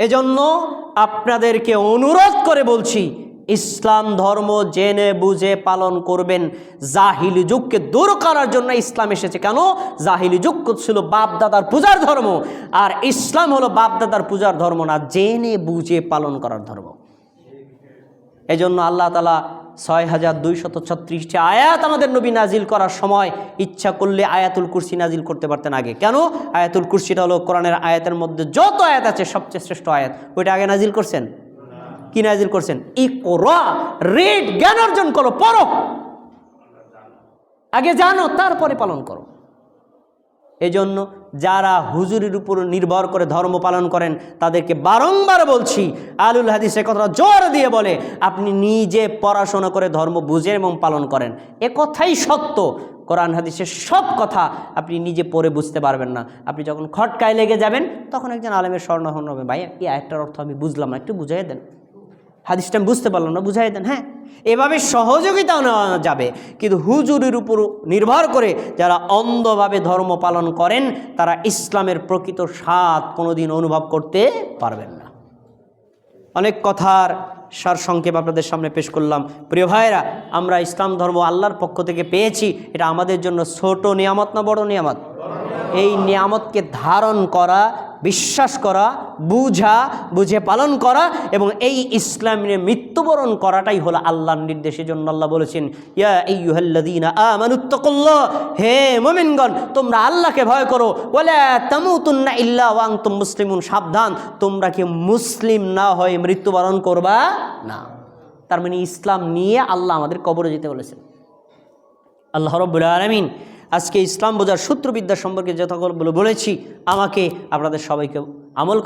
এজন্য আপনাদেরকে অনুরোধ করে বলছি, ইসলাম ধর্ম জেনে বুঝে পালন করবেন। জাহিলি যুগকে দূর করার জন্য ইসলাম এসেছে। কেন? জাহিলি যুগ ছিল বাপদাদার পূজার ধর্ম। আর ইসলাম হলো বাপদাদার পূজার ধর্ম না, জেনে বুঝে পালন করার ধর্ম। এজন্য আল্লাহ তালা ছয় হাজার দুইশত ছত্রিশটি আয়াত আমাদের নবী নাজিল করার সময় ইচ্ছা করলে আয়াতুল কুরসি নাজিল করতে পারতেন আগে। কেন? আয়াতুল কুরসিটা হলো কোরআনের আয়াতের মধ্যে যত আয়াত আছে সবচেয়ে শ্রেষ্ঠ আয়াত। ওইটা আগে নাজিল করছেন? কি নাজিল করছেন? ই কোরা রেড জ্ঞান অর্জন করো, পড়ো। আগে জানো, তারপরে পালন করো। এজন্য যারা হুজুরির উপর নির্ভর করে ধর্ম পালন করেন, তাদেরকে বারংবার বলছি, আলুল হাদিস এ কথা জোর দিয়ে বলে, আপনি নিজে পড়াশোনা করে ধর্ম বুঝে এবং পালন করেন। এ কথাই সত্য। কোরআন হাদিসের সব কথা আপনি নিজে পড়ে বুঝতে পারবেন না। আপনি যখন খটকায় লেগে যাবেন, তখন একজন আলেমের স্বর্ণহন হবে। ভাই এই আয়টার অর্থ আমি বুঝলাম না, একটু বুঝাই দেন। হাদিসটা বুঝতে পারলাম না, বুঝাই দেন হ্যাঁ? এভাবে সহযোগিতাও নেওয়া যাবে। কিন্তু হুজুরের উপর নির্ভর করে যারা অন্ধভাবে ধর্ম পালন করেন, তারা ইসলামের প্রকৃত স্বাদ কোনোদিন অনুভব করতে পারবেন না। অনেক কথার সার সংক্ষেপ আপনাদের সামনে পেশ করলাম। প্রিয় ভাইরা আমরা ইসলাম ধর্ম আল্লাহর পক্ষ থেকে পেয়েছি, এটা আমাদের জন্য ছোট নিয়ামত না বড় নিয়ামত? এই নিয়ামতকে ধারণ করা বিশ্বাস করা, বুঝা, বুঝে পালন করা এবং এই ইসলামের মৃত্যুবরণ করাটাই হলো আল্লাহর নির্দেশের জন্য আল্লাহ বলেছেন, ইয়া আমানুত্তাকুল্লাহ হে মুমিনগণ, তোমরা আল্লাহকে ভয় করো। বলে তামুতুন্না ইল্লা ওয়া আনতুম মুসলিমুন সাবধান, তোমরা কি মুসলিম না হয়ে মৃত্যুবরণ করবা? না। তার মানে ইসলাম নিয়ে আল্লাহ আমাদের কবরে যেতে বলেছেন। আল্লাহ রব্বুল আলমিন আজকে ইসলাম বোঝার সূত্রবিদ্যা সম্পর্কে যথাগুলো বলেছি আমাকে আপনাদের সবাইকে আমল